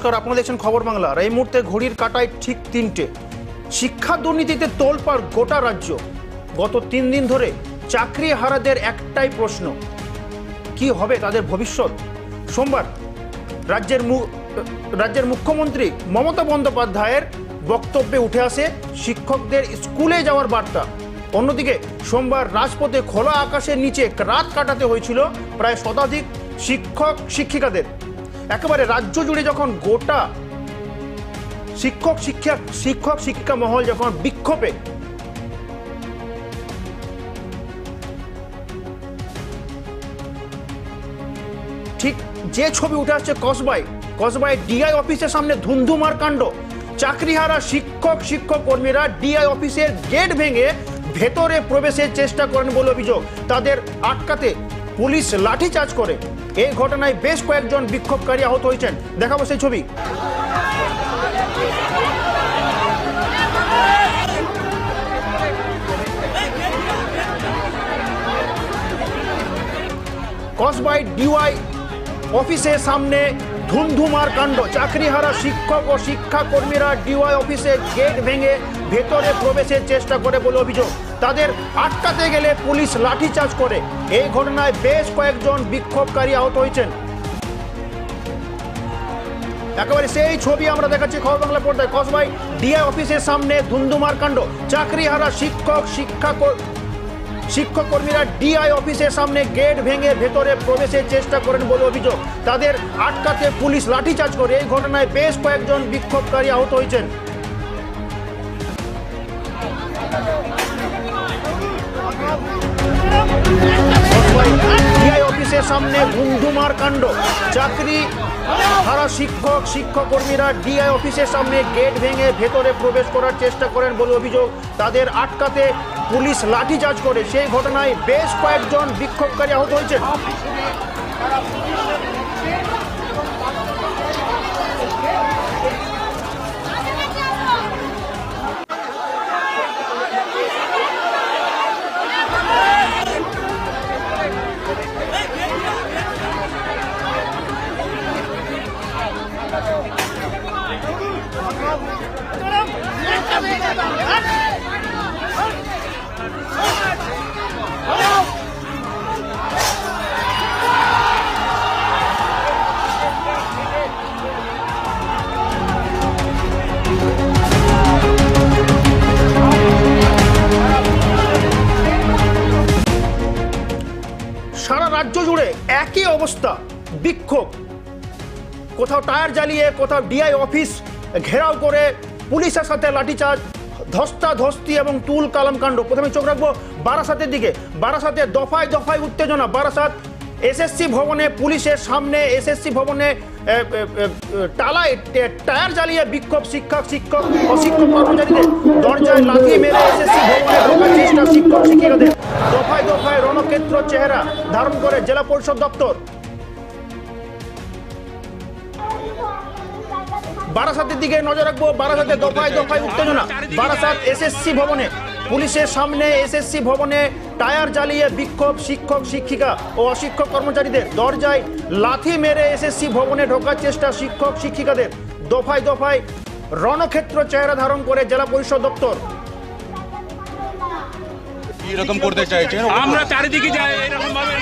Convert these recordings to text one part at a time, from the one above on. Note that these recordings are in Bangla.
নমস্কার, আপনারা দেখছেন খবর বাংলা। এই মুহূর্তে ঘড়ির কাটায় ঠিক তিনটে। শিক্ষা দুর্নীতিতে তোলপাড় গোটা রাজ্য। গত তিন দিন ধরে চাকরি হারাদের একটাই প্রশ্ন। কি হবে তাদের ভবিষ্যৎ? সোমবার রাজ্যের রাজ্যের মুখ্যমন্ত্রী মমতা বন্দ্যোপাধ্যায়ের বক্তব্যে উঠে আসে শিক্ষকদের স্কুলে যাওয়ার বার্তা। অন্যদিকে সোমবার রাজপথে খোলা আকাশের নিচে রাত কাটাতে হয়েছিল প্রায় শতাধিক শিক্ষক, শিক্ষিকাদের। একেবারে রাজ্য জুড়ে যখন গোটা শিক্ষক শিক্ষা শিক্ষক শিক্ষিকা মহল যখন বিক্ষোভে, ঠিক যে ছবি উঠে আসছে কসবাই কসবাই ডিআই অফিসের সামনে ধুন্ধুমার কাণ্ড। চাকরিহারা শিক্ষক শিক্ষক কর্মীরা ডিআই অফিসের গেট ভেঙে ভেতরে প্রবেশের চেষ্টা করেন বলে অভিযোগ। তাদের আটকাতে পুলিশ লাঠিচার্জ করে। এই ঘটনায় বেশ কয়েকজন বিক্ষোভকারী আহত হয়েছেন। দেখাবো সেই ছবি। কসবাই ডিওয়াই অফিসের সামনে ধুমধুমার কাণ্ড। চাকরিহারা শিক্ষক ও শিক্ষাকর্মীরা ডিওয়াই অফিসের গেট ভেঙে ভেতরে প্রবেশের চেষ্টা করে বলে অভিযোগ। তাদের আটকাতে গেলে পুলিশ লাঠিচার্জ করে। এই ঘটনায় বেশ কয়েকজন বিক্ষোভকারী আহত হয়েছেন। একেবারে সেই ছবি আমরা দেখাচ্ছি খবর বাংলা পর্দায় কসবাই ডিআই অফিসের সামনে ধুমধুমার কাণ্ড। চাকরিহারা শিক্ষক শিক্ষা শিক্ষক কর্মীরা ডিআই অফিসের সামনে গেট ভেঙে ভেতরে প্রবেশের চেষ্টা করেন বলে অভিযোগ। তাদের আটকাতে পুলিশ লাঠিচার্জ করে। এই ঘটনায় বেশ কয়েকজন বিক্ষোভকারী আহত হয়েছেন। ডিআই অফিসের সামনে ধুমধুমার কাণ্ড। চাকরি হারা শিক্ষক, শিক্ষাকর্মীরা ডিআই অফিসের সামনে গেট ভেঙে ভেতরে প্রবেশ করার চেষ্টা করেন বলে অভিযোগ। তাদের আটকাতে পুলিশ লাঠিচার্জ করে। সেই ঘটনায় বেশ কয়েকজন বিক্ষোভকারী আহত হয়েছেন। অবস্থা, বিক্ষোভ। কোথাও টায়ার জ্বালিয়ে, কোথাও ডিআই অফিস ঘেরাও করে পুলিশের সাথে লাঠিচার্জ ধস্তা ধস্তি এবং তুল কালাম কাণ্ড প্রথমে চোখ রাখব বারাসাতের দিকে। বারাসাতে দফায় দফায় উত্তেজনা। বারাসাত এসএসসি ভবনে পুলিশের সামনে এসএসসি ভবনে টালায় টায়ার জ্বালিয়ে বিক্ষোভ শিক্ষক শিক্ষক অশিক্ষক কর্মচারীদের দরজায় লাথি মেরে এসএসসি ভবনে ঢোকার চেষ্টা শিক্ষক, শিক্ষিকাদের। দফায় দফায় রণক্ষেত্র চেহারা ধারণ করে জেলা পরিষদ দপ্তর। বারাসাতের দিকে নজর রাখব, বারাসাতে দফায় দফায় উত্তেজনা। বারাসাত এসএসসি ভবনে পুলিশের সামনে এসএসসি ভবনে টায়ার জ্বালিয়ে বিক্ষোভ শিক্ষক শিক্ষিকা ও অশিক্ষক কর্মচারীদের দরজায় লাথি মেরে এসএসসি ভবনে ঢোকার চেষ্টা শিক্ষক শিক্ষিকাদের। দফায় দফায় রণক্ষেত্র চেহারা ধারণ করে জেলা পরিষদ দপ্তর। এরকম করতে চাইছেন? আমরা চারিদিকে যাই এরকম ভাবে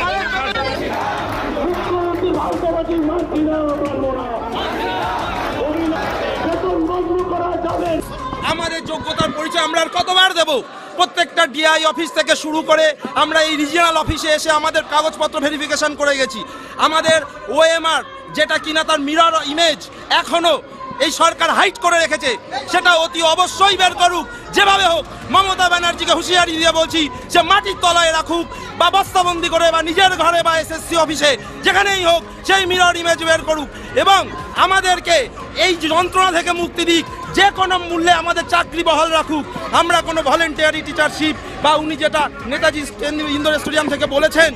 আমাদের যোগ্যতার পরিচয় আমরা আর কতবার দেব? প্রত্যেকটা ডিআই অফিস থেকে শুরু করে আমরা এই রিজিয়নাল অফিসে এসে আমাদের কাগজপত্র ভেরিফিকেশন করে গেছি। আমাদের ওএমআর যেটা কিনা তার মিরার ইমেজ এখনও এই সরকার হাইট করে রেখেছে, সেটা অতি অবশ্যই বের করুক। যেভাবে হোক, মমতা ব্যানার্জিকে হুঁশিয়ারি দিয়ে বলছি, সে মাটির তলায় রাখুক বা বস্তাবন্দি করে বা নিজের ঘরে বা এসএসসি অফিসে, যেখানেই হোক, সেই মিরর ইমেজ বের করুক। এবং আমাদেরকে এই যন্ত্রণা থেকে মুক্তি দিক, যে কোনো মূল্যে আমাদের চাকরি বহাল রাখুক। আমরা কোনো ভলেন্টিয়ারি টিচারশিপ বা উনি যেটা নেতাজি ইন্দোর স্টেডিয়াম থেকে বলেছেন,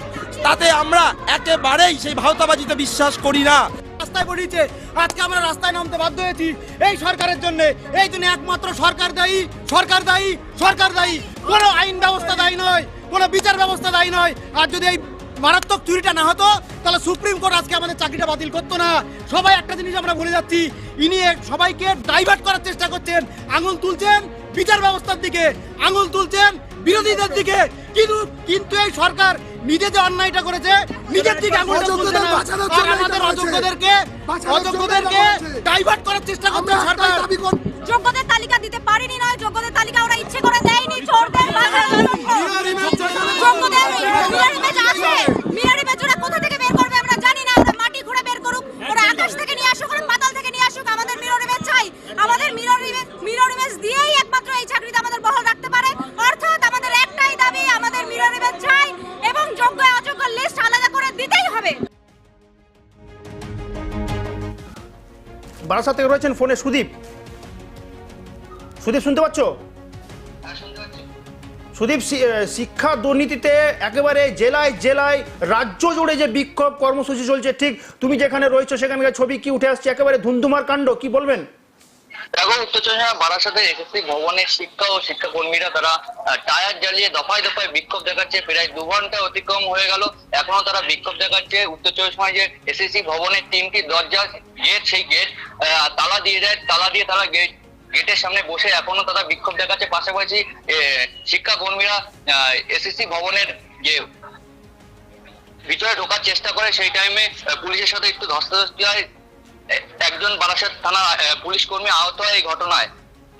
তাতে আমরা একেবারেই সেই ভাওতাবাজিতে বিশ্বাস করি না। রাস্তায় বেরিয়েছে আজকে আমরা রাস্তায় নামতে বাধ্য হয়েছি। এই সরকারের জন্য। এই জন্য একমাত্র সরকার দায়ী সরকার দায়ী সরকার দায়ী। কোনো আইন ব্যবস্থা দায়ী নয়, কোনো বিচার ব্যবস্থা দায়ী নয়। আর যদি এই মারাত্মক চুরিটা না হতো, তাহলে সুপ্রিম কোর্ট আজকে আমাদের চাকরিটা বাতিল করতো না। সবাই একটা জিনিস আমরা বলে যাচ্ছি। ইনি সবাইকে ডাইভার্ট করার চেষ্টা করছেন। আঙুল তুলছেন। বিচার ব্যবস্থার দিকে আঙুল তুলছেন। বিরোধীদের দিকে কিন্তু কিন্তু এই সরকার নিজে যে অন্যায়টা করেছে নিজের দিকে আঙুলটা তুলছে না। আর আমাদের অযোগ্যদেরকে অযোগ্যদেরকে ডাইভার্ট করার চেষ্টা করছে সরকার। যোগ্যদের তালিকা দিতে পারিনি নয় যোগ্যদের তালিকা ওরা ইচ্ছে করে দেয়নি চোরদের যোগ্যদের মিরর ইমেজ আছে। মিরর ইমেজ ওরা কোথা থেকে বের করবে আমরা জানি না। ওরা মাটি ঘুরে বের করুক ওরা আকাশ থেকে নিয়ে আসুক ওরা পাতাল থেকে নিয়ে আসুক। আমাদের মিরর ইমেজ চাই। আমাদের মিরর ইমেজ মিরর ইমেজ দিয়েই বারাসাত থেকে রয়েছেন ফোনে সুদীপ। সুদীপ শুনতে পাচ্ছ? সুদীপ শিক্ষা দুর্নীতিতে একেবারে জেলায় জেলায় রাজ্য জুড়ে যে বিক্ষোভ কর্মসূচি চলছে ঠিক তুমি যেখানে রয়েছো সেখানকার ছবি কি উঠে আসছে? একেবারে ধুমধুমার কাণ্ড কি বলবেন? দেখো উত্তর চব্বিশ বারাসাতে এসএসসি ভবনের শিক্ষা ও শিক্ষাকর্মীরা তারা টায়ার জ্বালিয়ে দফায় দফায় বিক্ষোভ দেখাচ্ছে। প্রায় দু ঘণ্টা অতিক্রম হয়ে গেল। এখনও তারা বিক্ষোভ দেখাচ্ছে। উত্তর চব্বিশ যে এসএসসি ভবনের তিনটি দরজা, গেট, সেই গেট তালা দিয়ে দেয়। তালা দিয়ে তারা গেট, গেটের সামনে বসে এখনও তারা বিক্ষোভ দেখাচ্ছে। পাশাপাশি শিক্ষাকর্মীরা এসএসসি ভবনের যে ভিতরে ঢোকার চেষ্টা করে, সেই টাইমে পুলিশের সাথে একটু ধস্তাধস্তি হয়। একজন বারাসাত থানা পুলিশ কর্মী আহত হয় এই ঘটনায়।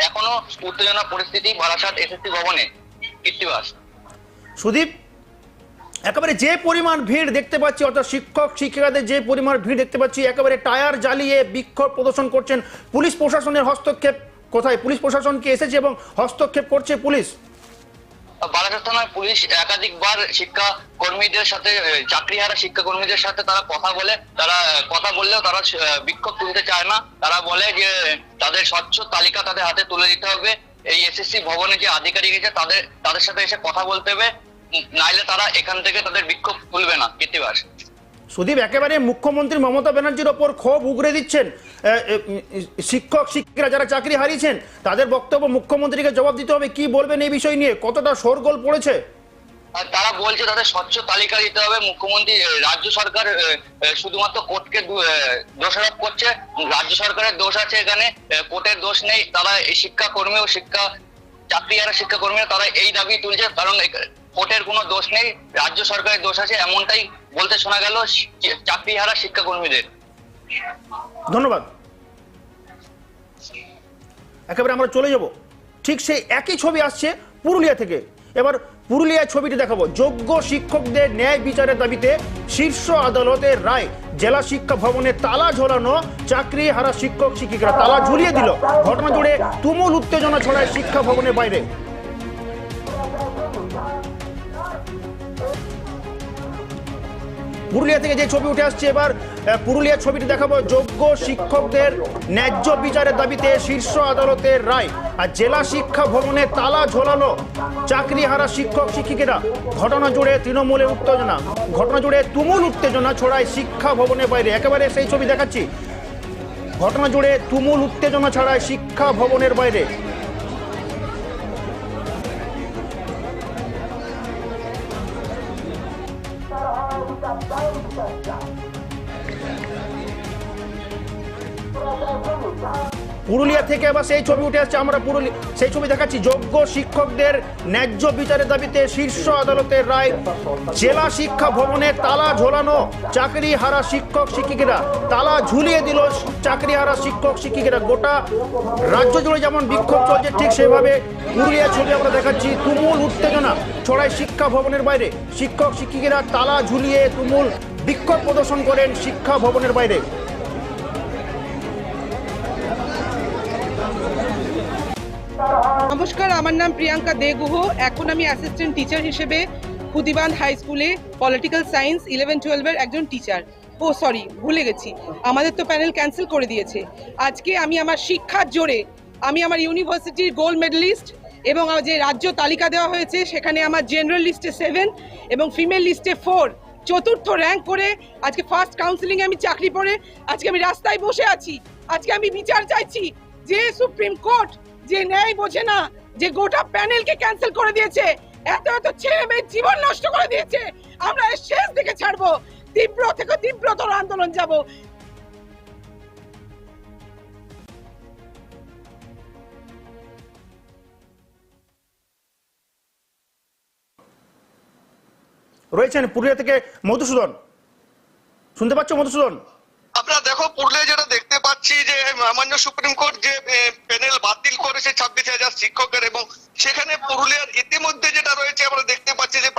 এখনও উত্তেজনা পরিস্থিতি বারাসাত এসএসসি ভবনে। কৃত্তিবাস সুদীপ, একেবারে যে পরিমাণ ভিড় দেখতে পাচ্ছি, অর্থাৎ শিক্ষক, শিক্ষিকাদের যে পরিমাণ ভিড় দেখতে পাচ্ছি, একেবারে টায়ার জ্বালিয়ে বিক্ষোভ প্রদর্শন করছেন পুলিশ প্রশাসনের হস্তক্ষেপ। কোথায়? পুলিশ প্রশাসন কি এসেছে এবং হস্তক্ষেপ করছে পুলিশ? বারাসাত থানার পুলিশ একাধিকবার শিক্ষা কর্মীদের সাথে আহ, চাকরিহারা শিক্ষা কর্মীদের সাথে তারা কথা বলে তারা কথা বললেও তারা বিক্ষোভ তুলতে চায় না। তারা বলে যে তাদের স্বচ্ছ তালিকা তাদের হাতে তুলে দিতে হবে। এই এসএসসি ভবনে যে আধিকারিক আছে তাদের তাদের সাথে এসে কথা বলতে হবে। নাইলে তারা এখান থেকে তাদের বিক্ষোভ তুলবে না কৃতিবাস। সুদীপ একেবারে মুখ্যমন্ত্রী মমতা ব্যানার্জির ওপর ক্ষোভ উগরে দিচ্ছেন। শিক্ষক, শিক্ষিকা যারা চাকরি হারিয়েছেন, তাদের বক্তব্য মুখ্যমন্ত্রীকে জবাব দিতে হবে। কি বলবেন এই বিষয় নিয়ে? কতটা শোরগোল পড়েছে? তারা বলছে তাদের স্বচ্ছ তালিকা দিতে হবে। মুখ্যমন্ত্রী রাজ্য সরকার শুধুমাত্র কোর্টকে দোষারোপ করছে। রাজ্য সরকারের দোষ আছে এখানে। কোর্টের দোষ নেই। তারা এই শিক্ষাকর্মী ও শিক্ষা, চাকরিহারা শিক্ষাকর্মীরা তারা এই দাবি তুলছে। কারণ কোর্টের কোনো দোষ নেই। রাজ্য সরকারের দোষ আছে। এমনটাই বলতে শোনা গেল শি- চাকরিহারা শিক্ষাকর্মীদের। ধন্যবাদ। একেবারে আমরা চলে যাব। ঠিক সেই একই ছবি আসছে পুরুলিয়া থেকে। এবার পুরুলিয়ার ছবিটি দেখাবো। যোগ্য শিক্ষকদের ন্যায় বিচারের দাবিতে শীর্ষ আদালতের রায়। জেলা শিক্ষা ভবনে তালা ঝোলানো চাকরি হারা শিক্ষক শিক্ষিকারা তালা ঝুলিয়ে দিল। ঘটনা জুড়ে তুমুল উত্তেজনা ছড়ায় শিক্ষা ভবনের বাইরে। পুরুলিয়া থেকে যে ছবি উঠে আসছে এবার পুরুলিয়ার ছবিটি দেখাবো যোগ্য শিক্ষকদের ন্যায্য বিচারের দাবিতে শীর্ষ আদালতের রায়। আর জেলা শিক্ষা ভবনে তালা ঝোলালো চাকরি হারা শিক্ষক শিক্ষিকেরা। ঘটনা জুড়ে তৃণমূলের উত্তেজনা, ঘটনা জুড়ে তুমুল উত্তেজনা ছড়ায় শিক্ষা ভবনের বাইরে। একেবারে সেই ছবি দেখাচ্ছি। ঘটনা জুড়ে তুমুল উত্তেজনা ছড়ায় শিক্ষা ভবনের বাইরে। পুরুলিয়া থেকে আবার সেই ছবি উঠে আসছে। আমরা পুরুলিয়া সেই ছবি দেখাচ্ছি। যোগ্য শিক্ষকদের ন্যায্য বিচারের দাবিতে শীর্ষ আদালতের রায়। জেলা শিক্ষা ভবনে তালা ঝোলানো চাকরি হারা শিক্ষক শিক্ষিকেরা। তালা ঝুলিয়ে দিল চাকরি হারা শিক্ষক শিক্ষিকেরা। গোটা রাজ্য জুড়ে যেমন বিক্ষোভ চলছে, ঠিক সেভাবে পুরুলিয়া ছবি আমরা দেখাচ্ছি। তুমুল উত্তেজনা ছড়ায় শিক্ষা ভবনের বাইরে। শিক্ষক শিক্ষিকেরা তালা ঝুলিয়ে তুমুল বিক্ষোভ প্রদর্শন করেন শিক্ষা ভবনের বাইরে। নমস্কার, আমার নাম প্রিয়াঙ্কা দেগুহ। এখন আমি অ্যাসিস্ট্যান্ট টিচার হিসেবে খুদিবান্ধ হাই স্কুলে পলিটিক্যাল সায়েন্স ইলেভেন টুয়েলভের একজন টিচার ও সরি ভুলে গেছি। আমাদের তো প্যানেল ক্যান্সেল করে দিয়েছে। আজকে আমি আমার শিক্ষার জোরে আমি আমার ইউনিভার্সিটির গোল্ড মেডেলিস্ট এবং আমার যে রাজ্য তালিকা দেওয়া হয়েছে, সেখানে আমার জেনারেল লিস্টে সেভেন এবং ফিমেল লিস্টে ফোর চতুর্থ র্যাঙ্ক করে আজকে ফার্স্ট কাউন্সিলিংয়ে আমি চাকরি পড়ে আজকে আমি রাস্তায় বসে আছি, আজকে আমি বিচার চাইছি যে সুপ্রিম কোর্ট যে ন্যায় বোঝে না, যে গোটা প্যানেলকে ক্যান্সেল করে দিয়েছে, এত এত ছেলে মেয়ে জীবন নষ্ট করে দিয়েছে, আমরা এর শেষ দিকে ছাড়বো, তীব্র থেকে তীব্রতর আন্দোলন যাব। রয়েছেন পুরুলিয়া থেকে মধুসূদন। শুনতে পাচ্ছ মধুসূদন? আপনারা দেখো পুরুলিয়া যেটা দেখতে পাচ্ছি যে মাননীয় সুপ্রিম কোর্ট যে প্যানেল বাতিল করেছে ছাব্বিশ হাজার শিক্ষকের এবং সেখানে পুরুলিয়ার ইতিমধ্যে যেটা রয়েছে, আমরা দেখতে পাচ্ছি যে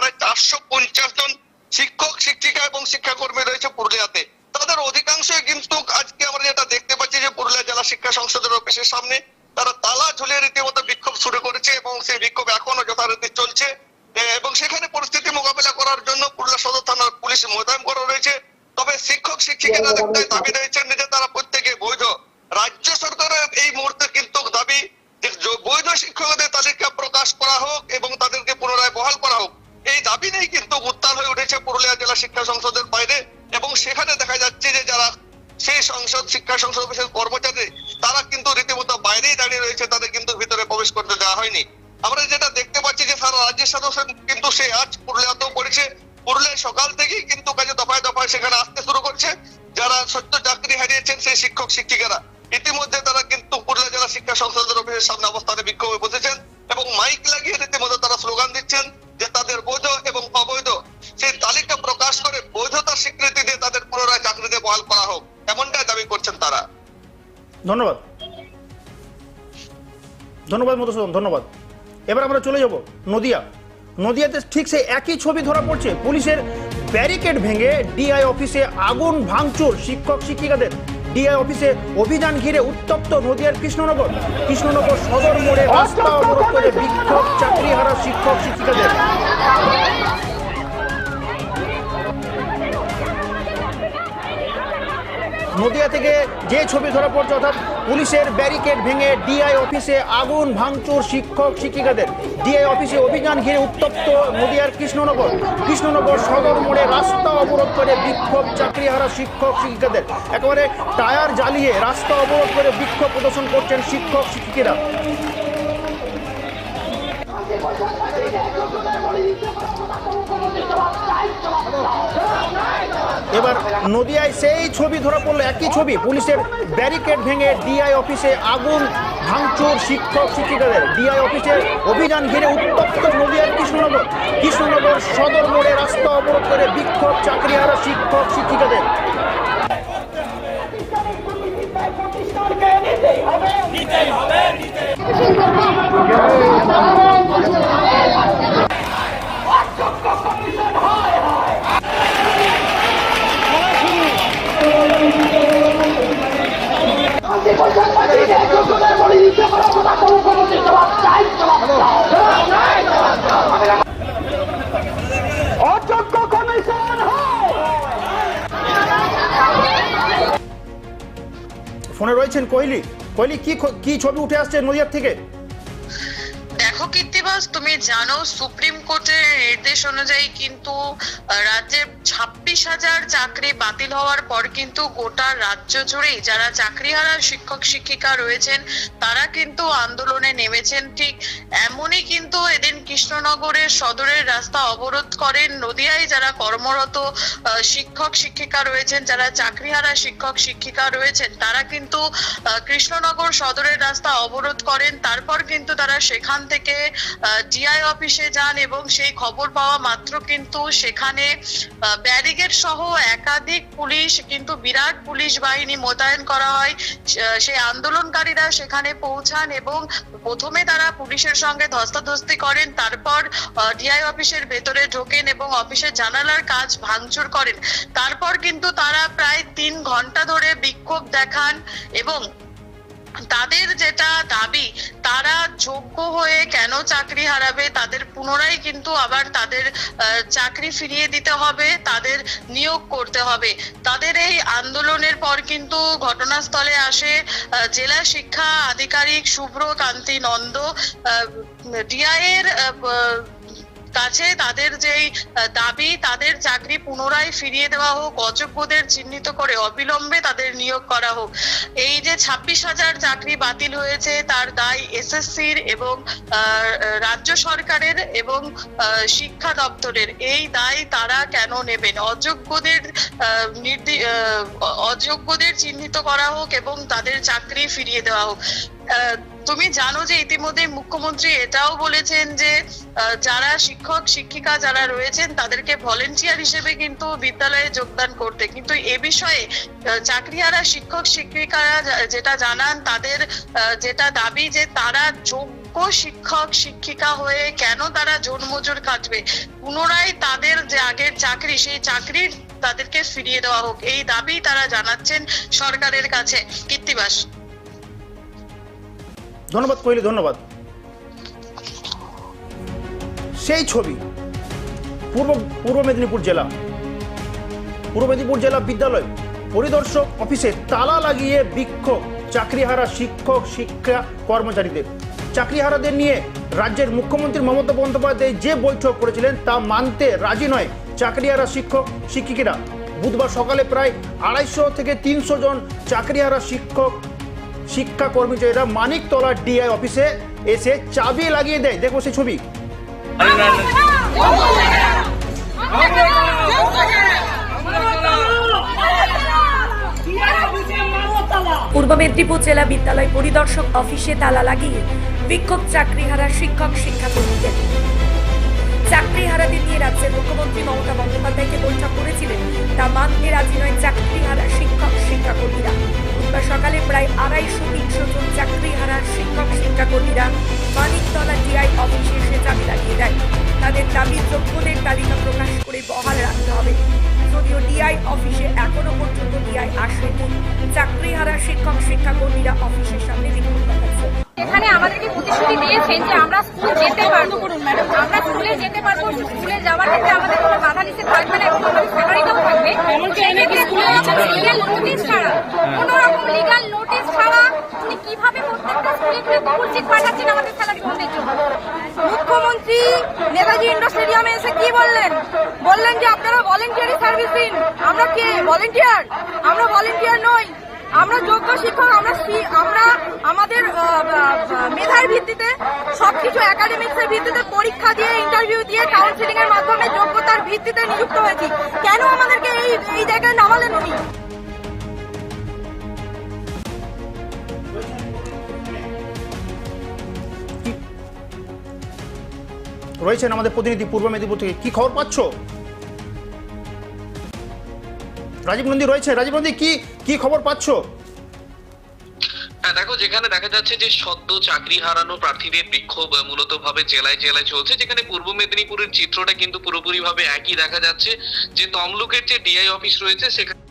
চাকরি হারিয়েছেন সেই শিক্ষক, শিক্ষিকারা, ইতিমধ্যে তারা কিন্তু পুরুলিয়া জেলা শিক্ষা সংসদের অফিসের সামনে অবস্থানে বিক্ষোভে বসেছেন এবং মাইক লাগিয়ে রীতিমতো তারা স্লোগান দিচ্ছেন যে তাদের বৈধ এবং অবৈধ। সেই তালিকা প্রকাশ করে বৈধতার স্বীকৃতি দিয়ে তাদের পুনরায় চাকরিতে বহাল করা হোক, এমনটাই দাবি করছেন তারা। ধন্যবাদ। ধন্যবাদ মধুসূদন, ধন্যবাদ। এবার আমরা চলে যাব নদিয়া। নদিয়াতে ঠিক সেই একই ছবি ধরা পড়ছে, পুলিশের ব্যারিকেড ভেঙে ডিআই অফিসে আগুন, ভাঙচুর, শিক্ষক, শিক্ষিকাদের। ডিআই অফিসে অভিযান ঘিরে উত্তপ্ত নদিয়ার কৃষ্ণনগর। কৃষ্ণনগর সদর মোড়ে রাস্তা অবরোধ করে বিক্ষোভ চাকরি হারা শিক্ষক, শিক্ষিকাদের। নদিয়া থেকে যে ছবি ধরা পড়ছে, অর্থাৎ পুলিশের ব্যারিকেড ভেঙে ডিআই অফিসে আগুন, ভাঙচুর, শিক্ষক, শিক্ষিকাদের। ডিআই অফিসে অভিযান ঘিরে উত্তপ্ত নদিয়ার কৃষ্ণনগর। কৃষ্ণনগর সদর মোড়ে রাস্তা অবরোধ করে বিক্ষোভ চাকরিহারা শিক্ষক, শিক্ষিকাদের। একেবারে টায়ার জ্বালিয়ে রাস্তা অবরোধ করে বিক্ষোভ প্রদর্শন করছেন শিক্ষক, শিক্ষিকারা। এবার নদিয়ায় সেই ছবি ধরা পড়ল, একই ছবি, পুলিশের ব্যারিকেড ভেঙে ডিআই অফিসে আগুন, ভাঙচুর, শিক্ষক, শিক্ষিকাদের। ডিআই অফিসের অভিযান ঘিরে উত্তপ্ত নদিয়ার কৃষ্ণনগর। কৃষ্ণনগর সদর মোড়ে রাস্তা অবরোধ করে বিক্ষোভ চাকরিহারা শিক্ষক, শিক্ষিকাদের। ফোনে রয়েছেন কোহলি। কোহলি, কি কি ছবি উঠে আসছে নদিয়ার থেকে? দেখো কীর্তিবাস, তুমি জানো সুপ্রিম কোর্টের নির্দেশ অনুযায়ী কিন্তু আহ, রাজ্যের ছাব্বিশ হাজার চাকরি বাতিল হওয়ার পর কিন্তু গোটা রাজ্য জুড়েই যারা চাকরিহারা শিক্ষক শিক্ষিকা রয়েছেন তারা কিন্তু আন্দোলনে নেমেছেন। ঠিক এমনই কিন্তু এদিন কৃষ্ণনগরের সদরের রাস্তা অবরোধ করেন নদিয়ায় যারা কর্মরত শিক্ষক শিক্ষিকা রয়েছেন যারা চাকরিহারা শিক্ষক শিক্ষিকা রয়েছেন তারা কিন্তু কৃষ্ণনগর সদরের রাস্তা অবরোধ করেন। তারপর কিন্তু তারা সেখান থেকে ডিআই অফিসে যান এবং সেই খবর পাওয়া মাত্র কিন্তু সেখানে ব্যারিগেড সহ একাধিক পুলিশ কিন্তু বিরাট পুলিশ বাহিনী মোতায়েন করা হয়। সেই আন্দোলনকারীরা সেখানে পৌঁছান এবং প্রথমে তারা পুলিশের সঙ্গে ধস্তাধস্তি করেন, তারপর ডিআই অফিসের ভেতরে ঢোকেন এবং অফিসের জানালার কাজ ভাঙচুর করেন। তারপর কিন্তু তারা প্রায় তিন ঘণ্টা ধরে বিক্ষোভ দেখান এবং তাদের যেটা দাবি তারা যোগ্য হয়ে কেন চাকরি হারাবে তাদের পুনরায় কিন্তু আবার তাদের চাকরি ফিরিয়ে দিতে হবে তাদের নিয়োগ করতে হবে। তাদের এই আন্দোলনের পর কিন্তু ঘটনাস্থলে আসে জেলা শিক্ষা আধিকারিক শুভ্র কান্তি নন্দ ডিআই এর আহ, কাছে তাদের যেই দাবি, তাদের চাকরি পুনরায় ফিরিয়ে দেওয়া হোক, অযোগ্যদের চিহ্নিত করে অবিলম্বে তাদের নিয়োগ করা হোক। এই যে ছাব্বিশ হাজার চাকরি বাতিল হয়েছে, তার দায় এসএসসির এবং রাজ্য সরকারের এবং শিক্ষা দপ্তরের। এই দায় তারা কেন নেবেন? অযোগ্যদের অযোগ্যদের চিহ্নিত করা হোক এবং তাদের চাকরি ফিরিয়ে দেওয়া হোক। তুমি জানো যে ইতিমধ্যে মুখ্যমন্ত্রী এটাও বলেছেন যে যারা শিক্ষক, শিক্ষিকা যারা রয়েছেন, তাদেরকে ভলেন্টিয়ার হিসেবে কিন্তু বিদ্যালয়ে যোগদান করতে। কিন্তু এ বিষয়ে চাকরিহারা শিক্ষক, শিক্ষিকারা যেটা জানান, তাদের যেটা দাবি যে তারা যোগ্য শিক্ষক, শিক্ষিকা হয়ে কেন তারা জোন মজুর কাটবে? পুনরায় তাদের যে আগের চাকরি, সেই চাকরির তাদেরকে ফিরিয়ে দেওয়া হোক। এই দাবি তারা জানাচ্ছেন সরকারের কাছে। কীর্তিবাস। ধন্যবাদ কোহলি, ধন্যবাদ। সেই ছবি পূর্ব পূর্ব মেদিনীপুর জেলা। পূর্ব মেদিনীপুর জেলা বিদ্যালয় পরিদর্শক অফিসে তালা লাগিয়ে বিক্ষোভ, চাকরিহারা শিক্ষক, শিক্ষা কর্মচারীদের। চাকরিহারাদের নিয়ে রাজ্যের মুখ্যমন্ত্রী মমতা বন্দ্যোপাধ্যায় যে বৈঠক করেছিলেন তা মানতে রাজি নয় চাকরিহারা শিক্ষক, শিক্ষিকেরা। বুধবার সকালে প্রায় আড়াইশো থেকে তিনশো জন চাকরিহারা শিক্ষক শিক্ষা কর্মচারীরা মানিকতলা ডিআই অফিসে এসে চাবি লাগিয়ে দেয়। দেখো সেই ছবি। পূর্ব মেদিনীপুর জেলা বিদ্যালয় পরিদর্শক অফিসে তালা লাগিয়ে বিক্ষোভ চাকরিহারা শিক্ষক শিক্ষাকর্মীদের চাকরিহারাদের নিয়ে রাজ্যের মুখ্যমন্ত্রী মমতা বন্দ্যোপাধ্যায়কে বৈঠক করেছিলেন। তা মানতে রাজি নয় চাকরিহারা শিক্ষক শিক্ষাকর্মীরা। বুধবার সকালে প্রায় আড়াইশো, তিনশো জন চাকরি হারার শিক্ষক, শিক্ষাকর্মীরা মানিকতলা ডিআই অফিসে এসে চাবি লাগিয়ে দেয়। তাদের দাবি যোগ্যদের তালিকা প্রকাশ করে বহাল রাখতে হবে। যদিও ডিআই অফিসে এখনও পর্যন্ত ডিআই আসেনি চাকরি চাকরিহারা শিক্ষক, শিক্ষাকর্মীরা অফিসের সামনে এখানে আমাদেরকে প্রতিশ্রুতি দিয়েছেন যে আমরা স্কুল যেতে পারব। আমরা স্কুলে যেতে পারব স্কুলে যাওয়ার ক্ষেত্রে আমাদের কোনো বাধা নিষেধ থাকবে না এবং আমাদের স্যালারিটাও থাকবে। লিগাল নোটিশ ছাড়া কোনো রকম লিগাল নোটিশ ছাড়া উনি কীভাবে প্রত্যেকটা স্কুলে করে চিট পাঠাচ্ছেন আমাদের স্যালারি বন্ধের জন্য? মুখ্যমন্ত্রী নেতাজি ইন্ডোর স্টেডিয়ামে এসে কি বললেন? বললেন যে আপনারা ভলেন্টিয়ারি সার্ভিস দিন। আমরা কে? ভলেন্টিয়ার আমরা ভলেন্টিয়ার নই। আমরা যোগ্য শিক্ষক, আমরা আমরা আমাদের মেধার ভিত্তিতে, সবকিছু একাডেমিক্সের ভিত্তিতে পরীক্ষা দিয়ে ইন্টারভিউ দিয়ে কাউন্সিলিং এর মাধ্যমে যোগ্যতার ভিত্তিতে নিযুক্ত হয়েছি। কেন আমাদেরকে এই এই জায়গায় নামালেন উনি? রয়েছেন আমাদের প্রতিনিধি পূর্ব মেদিনীপুর থেকে। কি খবর পাচ্ছ? রাজীব নন্দী রয়েছে। রাজীব নন্দী কি কি খবর পাচ্ছ? হ্যাঁ দেখো, যেখানে দেখা যাচ্ছে যে সদ্য চাকরি হারানো প্রার্থীদের বিক্ষোভ মূলত ভাবে জেলায় জেলায় চলছে, যেখানে পূর্ব মেদিনীপুরের চিত্রটা কিন্তু পুরোপুরি ভাবে একই দেখা যাচ্ছে। যে তমলুকের যে ডিআই অফিস রয়েছে, সেখানে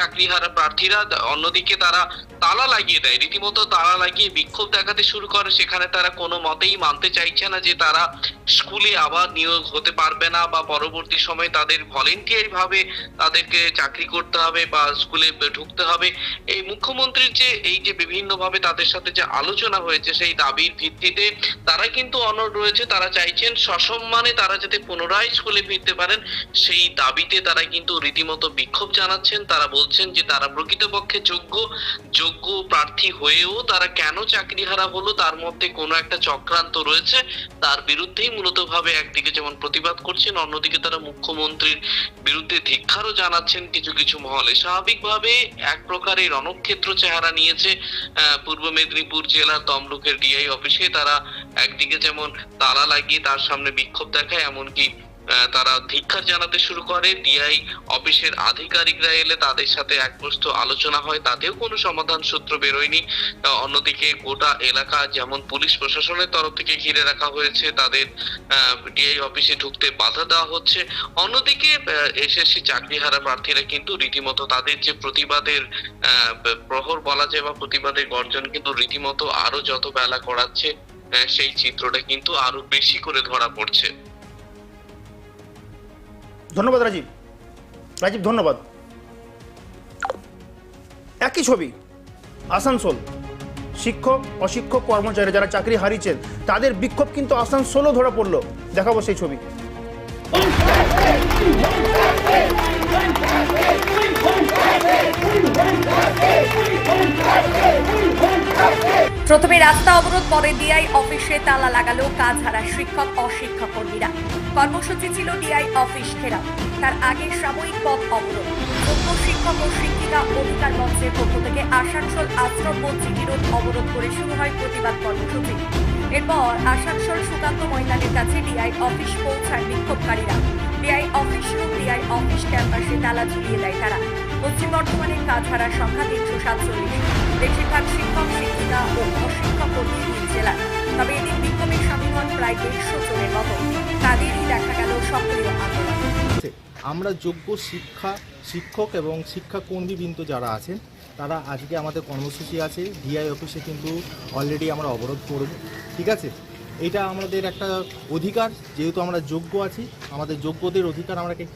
চাকরিহারা প্রার্থীরা অন্যদিকে তারা তালা লাগিয়ে দেয়। রীতিমতো তালা লাগিয়ে বিক্ষোভ দেখাতে শুরু করে। সেখানে তারা কোনো মতেই মানতে চাইছে না যে তারা স্কুলে আবার নিয়োগ হতে পারবে না বা পরবর্তী সময়ে তাদের ভলেন্টিয়ার ভাবে তাদেরকে চাকরি করতে হবে বা স্কুলে ঢুকতে হবে। এই মুখ্যমন্ত্রীর যে, এই যে বিভিন্ন ভাবে তাদের সাথে যে আলোচনা হয়েছে, সেই দাবির ভিত্তিতে তারা কিন্তু অনড় রয়েছে। তারা চাইছেন সসম্মানে তারা যাতে পুনরায় স্কুলে ফিরতে পারেন। সেই দাবিতে তারা কিন্তু রীতিমতো বিক্ষোভ জানাচ্ছেন। তারা বলছেন যে তারা প্রকৃতপক্ষে যোগ্য যোগ্য প্রার্থী হয়েও তারা কেন চাকরিহারা হলো, তার মধ্যে কোনো একটা চক্রান্ত রয়েছে, তার বিরুদ্ধেই মূলত ভাবে একদিকে যেমন প্রতিবাদ করছেন, অন্যদিকে তারা মুখ্যমন্ত্রীর বিরুদ্ধে ধিক্ষারও জানাচ্ছেন কিছু কিছু মহলে। স্বাভাবিকভাবে এক প্রকারের রণক্ষেত্র চেহারা নিয়েছে পূর্ব মেদিনীপুর জেলার তমলুকের ডিআই অফিসে। তারা একদিকে যেমন তালা লাগিয়ে তার সামনে বিক্ষোভ দেখায়, এমনকি তারা ধিক্ষার জানাতে শুরু করে। ডিআই অফিসের আধিকারিকরা এলে তাদের সাথে এক প্রস্থ আলোচনা হয়। তাতেও কোনো সমাধান সূত্র বেরোয়নি। অন্যদিকে গোটা এলাকা, যেমন পুলিশ প্রশাসনের তরফ থেকে ঘিরে রাখা হয়েছে, তাদের ডিআই অফিসে ঢুকতে বাধা দেওয়া হচ্ছে। অন্যদিকে এসএসসি চাকরিহারা প্রার্থীরা কিন্তু রীতিমতো তাদের যে প্রতিবাদের প্রহর বলা যায় বা প্রতিবাদের গর্জন কিন্তু রীতিমতো আরও যত বেলা করাচ্ছে সেই চিত্রটা কিন্তু আরও বেশি করে ধরা পড়ছে। ধন্যবাদ রাজীব। রাজীব, ধন্যবাদ। একই ছবি, আসানসোল। শিক্ষক, অশিক্ষক, কর্মচারী যারা চাকরি হারিয়েছেন, তাদের বিক্ষোভ কিন্তু আসানসোলও ধরা পড়ল। দেখাবো সেই ছবি। প্রথমে রাস্তা অবরোধ, পরে ডিআই অফিসে তালা লাগালো কাজ হারা শিক্ষক, অশিক্ষক শিক্ষাকর্মীরা কর্মসূচি ছিল ডিআই অফিস ঘেরাও তার আগে সাময়িক পথ অবরোধ। যোগ্য শিক্ষক ও শিক্ষিকা অধিকার মঞ্চের পক্ষ থেকে আসানসোল আশ্রম মঞ্চ বিরোধ অবরোধ করে শুরু হয় প্রতিবাদ কর্মসূচি। এরপর আসানসোল সুকান্ত ময়দানের কাছে ডিআই অফিস পৌঁছায় বিক্ষোভকারীরা। DI office room, DI office ক্যাম্পাসে তালা ঝুলিয়ে দেয় তারা। পশ্চিম বর্ধমানের কাজ হারার সংখ্যা তিনশো সাতচল্লিশ। বেশিরভাগ শিক্ষক, শিক্ষিকা ও অশিক্ষক কর্মী জেলার তবে এদিন বিক্ষোভের সামিল হন প্রায় দেড়শো জনের মতো। তাদেরই দেখা গেল সক্রিয় আমরা যোগ্য শিক্ষা, শিক্ষক এবং শিক্ষা শিক্ষাকর্মীবৃন্দ যারা আছেন, তারা আজকে আমাদের কর্মসূচি আছে। ডিআই অফিসে কিন্তু অলরেডি আমরা অবরোধ করব। ঠিক আছে? এটা আমাদের একটা অধিকার। যেহেতু আমরা যোগ্য আছি, আমাদের যোগ্যদের অধিকার আমাকে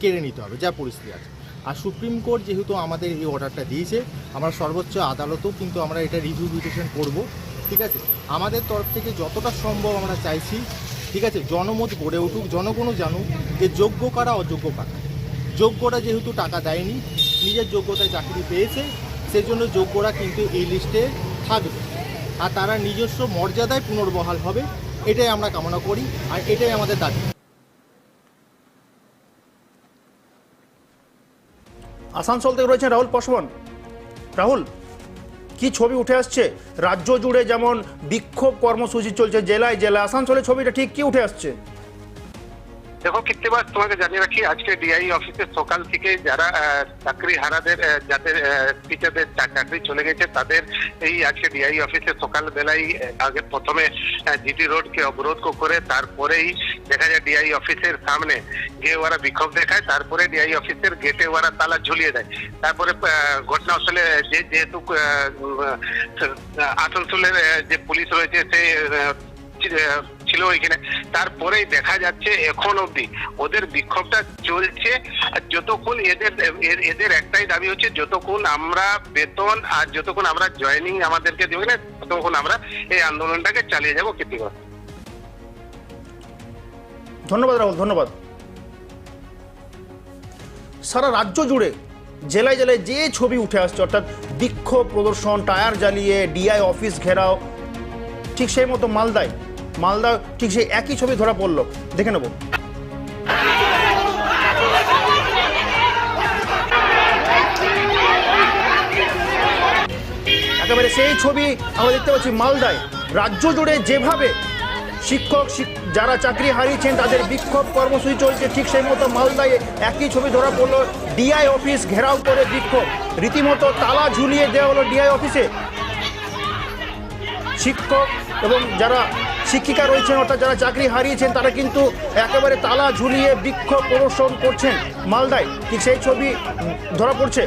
কেড়ে নিতে হবে। যা পরিস্থিতি আছে। আর সুপ্রিম কোর্ট যেহেতু আমাদের এই অর্ডারটা দিয়েছে, আমরা সর্বোচ্চ আদালতেও কিন্তু আমরা এটা রিভিউ পিটিশন করব। ঠিক আছে? আমাদের তরফ থেকে যতটা সম্ভব আমরা চাইছি ঠিক আছে? জনমত গড়ে উঠুক, জনগণও জানুক যে যোগ্য কারা, অযোগ্য কারা। যোগ্যরা যেহেতু টাকা দেয়নি, নিজের যোগ্যতায় চাকরি পেয়েছে, সেজন্য যোগ্যরা কিন্তু এই লিস্টে থাকবে। আর তারা নিজস্ব মর্যাদায় পুনর্বহাল হবে, এটাই আমরা কামনা করি, আর এটাই আমাদের দাবি। আসানসোল থেকে রয়েছেন রাহুল পাসওয়ান রাহুল কি ছবি উঠে আসছে? রাজ্য জুড়ে যেমন বিক্ষোভ কর্মসূচি চলছে জেলায় জেলা আসানসোলের ছবিটা ঠিক কি উঠে আসছে? দেখো কৃত্তিবাস তোমাকে জানিয়ে রাখি, আজকে ডিআই অফিসে সকাল থেকে যারা চাকরি হারাদের যাদের টিচারদের চাকরি চলে গেছে, তাদের এই আজকে ডিআই অফিসে সকাল বেলায় আগে প্রথমে জিটি রোডকে অবরোধ করে তারপরেই দেখা যায় ডিআই অফিসের সামনে গিয়ে ওরা বিক্ষোভ দেখায়, তারপরে ডিআই অফিসের গেটে ওরা তালা ঝুলিয়ে দেয়। তারপরে ঘটনাস্থলে যে যেহেতু আসানসোলের যে পুলিশ রয়েছে, সে ছিল- ওইখানে। তারপরেই দেখা যাচ্ছে এখন অবধি ওদের বিক্ষোভটা চলছে। যতক্ষণ এদের এদের একটাই দাবি হচ্ছে, যতক্ষণ আমরা বেতন আর যতক্ষণ আমরা জয়েনিং আমাদেরকে দেবে না, ততক্ষণ আমরা এই আন্দোলনটাকে চালিয়ে যাব কৃতিবাস ধন্যবাদ রাহুল, ধন্যবাদ। সারা রাজ্য জুড়ে জেলায় জেলায় যে ছবি উঠে আসছে, অর্থাৎ বিক্ষোভ প্রদর্শন, টায়ার জ্বালিয়ে, ডিআই অফিস ঘেরাও, ঠিক সেই মতো মালদায় মালদা ঠিক সেই একই ছবি ধরা পড়ল। দেখে নেব। একেবারে সেই ছবি আমরা দেখতে পাচ্ছি মালদায়। রাজ্য জুড়ে যেভাবে শিক্ষক, শিক- যারা চাকরি হারিয়েছেন, তাদের বিক্ষোভ কর্মসূচি চলছে, ঠিক সেই মতো মালদায় একই ছবি ধরা পড়ল। ডিআই অফিস ঘেরাও করে বিক্ষোভ। রীতিমতো তালা ঝুলিয়ে দেওয়া হলো ডিআই অফিসে। শিক্ষক এবং যারা শিক্ষিকা রয়েছেন, অর্থাৎ যারা চাকরি হারিয়েছেন, তারা কিন্তু একেবারে তালা ঝুলিয়ে বিক্ষোভ প্রদর্শন করছেন। মালদায় ঠিক সেই ছবি ধরা পড়ছে?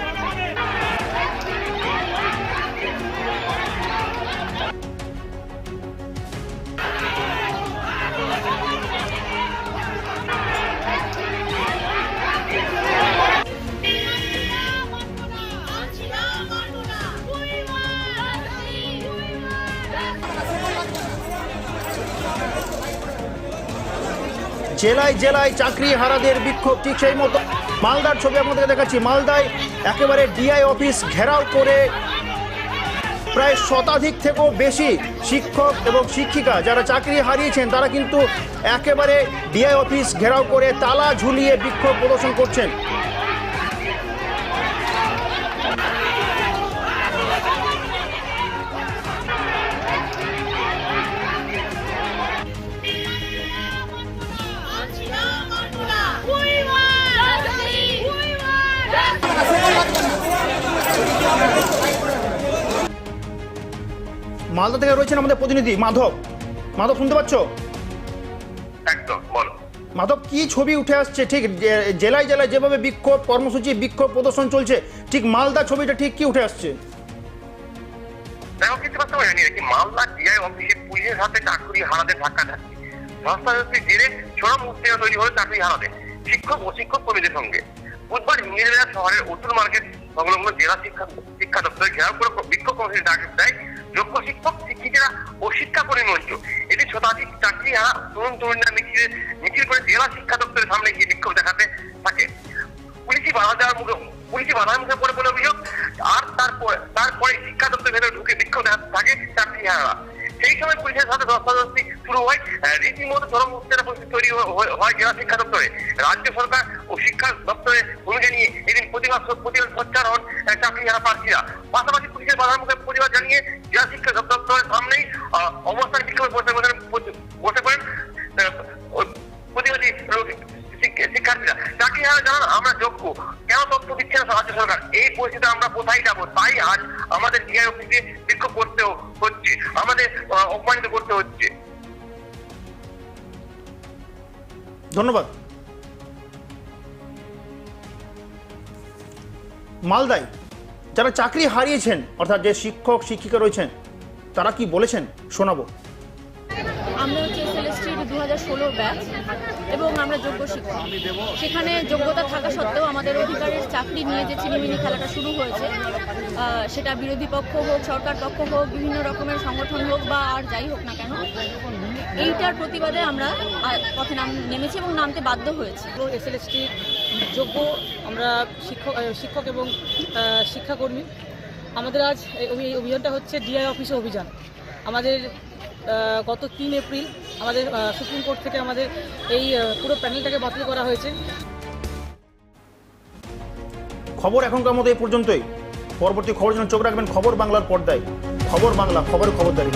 জেলায় জেলায় চাকরি হারাদের বিক্ষোভ, ঠিক সেই মতো। মালদার ছবি আপনাদেরকে দেখাচ্ছি। মালদায় একেবারে ডিআই অফিস ঘেরাও করে প্রায় শতাধিক থেকেও বেশি শিক্ষক এবং শিক্ষিকা যারা চাকরি হারিয়েছেন, তারা কিন্তু একেবারে ডিআই অফিস ঘেরাও করে তালা ঝুলিয়ে বিক্ষোভ প্রদর্শন করছেন। মালদা থেকে রয়েছেন আমাদের প্রতিনিধি মাধব। মাধব শুনতে পাচ্ছ? একদম বলো। মাধব কি ছবি উঠে আসছে? ঠিক জেলায় জেলায় যেভাবে বিক্ষোভ কর্মসূচি বিক্ষোভ প্রদর্শন চলছে ঠিক মালদা ছবিটা ঠিক কি উঠে আসছে? মালদা ডিআই অফিসে পুলিশের হাতে চাকরি হারাতে ধাক্কা খাচ্ছে। ধস্তাধস্তি জেরে চরম উত্তেজনা তৈরি হলো চাকরি হারাতে শিক্ষক ও শিক্ষক কর্মীদের সঙ্গে। বুধবার ইংরেজরা শহরের অতুল মার্কেট সংলগ্ন জেলা শিক্ষা শিক্ষা দপ্তরে ঘেরাও করে বিক্ষোভ কর্মসূচি ডাক দেয় যোগ্য শিক্ষক, শিক্ষিকারা ও শিক্ষাকর্মী মঞ্চ এটি শতাধিক চাকরি হারা তরুণ তরুণীরা মিছিল মিছিল করে জেলা শিক্ষা দপ্তরের সামনে গিয়ে বিক্ষোভ দেখাতে থাকে। পুলিশি বাধা দেওয়ার মুখে, পুলিশি বাধার মুখে পড়ে বলে অভিযোগ, আর তারপরে তারপরে শিক্ষা দপ্তরের ভেতরে ঢুকে বিক্ষোভ দেখাতে থাকে চাকরি হারা সেই সময় পুলিশের সাথে ধস্তাধস্তি শুরু হয় রীতিমতো চরম উত্তেজনা পরিস্থিতি তৈরি হয়- জেলা শিক্ষা দপ্তরে। রাজ্য সরকার ও শিক্ষা দপ্তরের ভূমিকা নিয়ে এদিন প্রতিবাদ প্রতিবাদ সোচ্চার হন চাকরি হারা প্রার্থীরা। পাশাপাশি পুলিশের বাধার মুখে প্রতিবাদ জানিয়ে ধন্যবাদ। মালদায় যারা চাকরি হারিয়েছেন, অর্থাৎ যে শিক্ষক, শিক্ষিকা রয়েছেন, তারা কি বলেছেন? শোনাবো। আমরা এসএলএসটির দু হাজার ষোলোর ব্যাচ এবং আমরা যোগ্য শিক্ষক। সেখানে যোগ্যতা থাকা সত্ত্বেও আমাদের অধিকারের চাকরি নিয়ে যে চিনিমিনি খেলাটা শুরু হয়েছে সেটা বিরোধী পক্ষ হোক, সরকার পক্ষ হোক, বিভিন্ন রকমের সংগঠন হোক বা আর যাই হোক না কেন, এইটার প্রতিবাদে আমরা পথে নাম, নেমেছি এবং নামতে বাধ্য হয়েছি। এসএলএসটি যোগ্য আমরা শিক্ষক শিক্ষক এবং শিক্ষাকর্মী। আমাদের আজ এই অভিযানটা হচ্ছে ডিআই অফিসে অভিযান। আমাদের গত তিন এপ্রিল আমাদের সুপ্রিম কোর্ট থেকে আমাদের এই পুরো প্যানেলটাকে বাতিল করা হয়েছে। খবর এখনকার মতো এই পর্যন্তই। পরবর্তী খবর জন্য চোখ রাখবেন খবর বাংলার পর্দায়। খবর বাংলা, খবর খবরদারি।